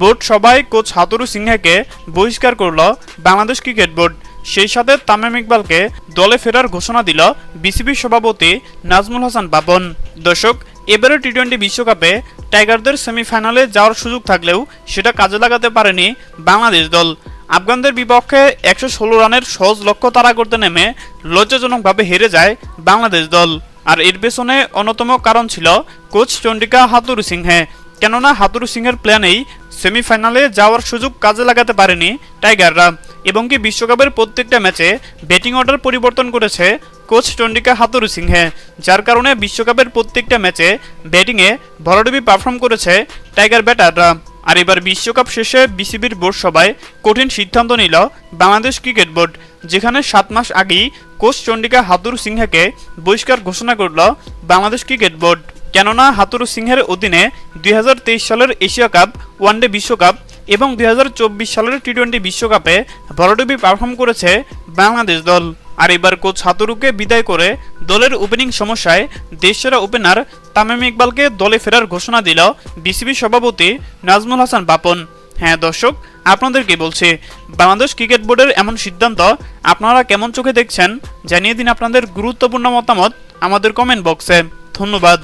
Board সবাই coach Hathuru সিংহাকে বহিষ্কার করল বাংলাদেশ ক্রিকেট বোর্ড সেই সাথে তামিম ইকবালকে দলে ফেরার ঘোষণা দিল বিসিবির সভাপতি নাজমুল হাসান বাবন। দর্শক এবারে টি টোয়েন্টি বিশ্বকাপে টাইগারদের সেমিফাইনালে যাওয়ার সুযোগ থাকলেও সেটা কাজে লাগাতে পারেনি বাংলাদেশ দল। আফগানদের বিপক্ষে একশো ষোলো রানের সহজ লক্ষ্য তাড়া করতে নেমে লজ্জাজনকভাবে হেরে যায় বাংলাদেশ দল। আর এর পেছনে অন্যতম কারণ ছিল কোচ চন্ডিকা হাতুরু সিংহে। কেননা হাতুরু সিংহের প্ল্যানেই সেমিফাইনালে যাওয়ার সুযোগ কাজে লাগাতে পারেনি টাইগাররা, এবং কি বিশ্বকাপের প্রত্যেকটা ম্যাচে ব্যাটিং অর্ডার পরিবর্তন করেছে কোচ চন্ডিকা হাতুরু সিংহে, যার কারণে বিশ্বকাপের প্রত্যেকটা ম্যাচে ব্যাটিংয়ে ভরাডুবি পারফর্ম করেছে টাইগার ব্যাটাররা। আর এবার বিশ্বকাপ শেষে বিসিবির বোর্ড সভায় কঠিন সিদ্ধান্ত নিল বাংলাদেশ ক্রিকেট বোর্ড, যেখানে সাত মাস আগেই কোচ চন্ডিকা হাতুরু সিংহাকে বহিষ্কার ঘোষণা করল বাংলাদেশ ক্রিকেট বোর্ড। কেননা হাতুরু সিংহের অধীনে দুই হাজার তেইশ সালের এশিয়া কাপ, ওয়ানডে বিশ্বকাপ এবং দুই হাজার চব্বিশ সালের টি টোয়েন্টি বিশ্বকাপে ভরাডুবি পারফর্ম করেছে বাংলাদেশ দল। আর এবার কোচ হাতুরুকে বিদায় করে দলের ওপেনিং সমস্যায় দেশসেরা ওপেনার তামিম ইকবালকে দলে ফেরার ঘোষণা দিল বিসিবি সভাপতি নাজমুল হাসান বাপন। হ্যাঁ দর্শক, আপনাদের কি বলছে, বাংলাদেশ ক্রিকেট বোর্ডের এমন সিদ্ধান্ত আপনারা কেমন চোখে দেখছেন? জানিয়ে দিন আপনাদের গুরুত্বপূর্ণ মতামত আমাদের কমেন্ট বক্সে ধন্যবাদ।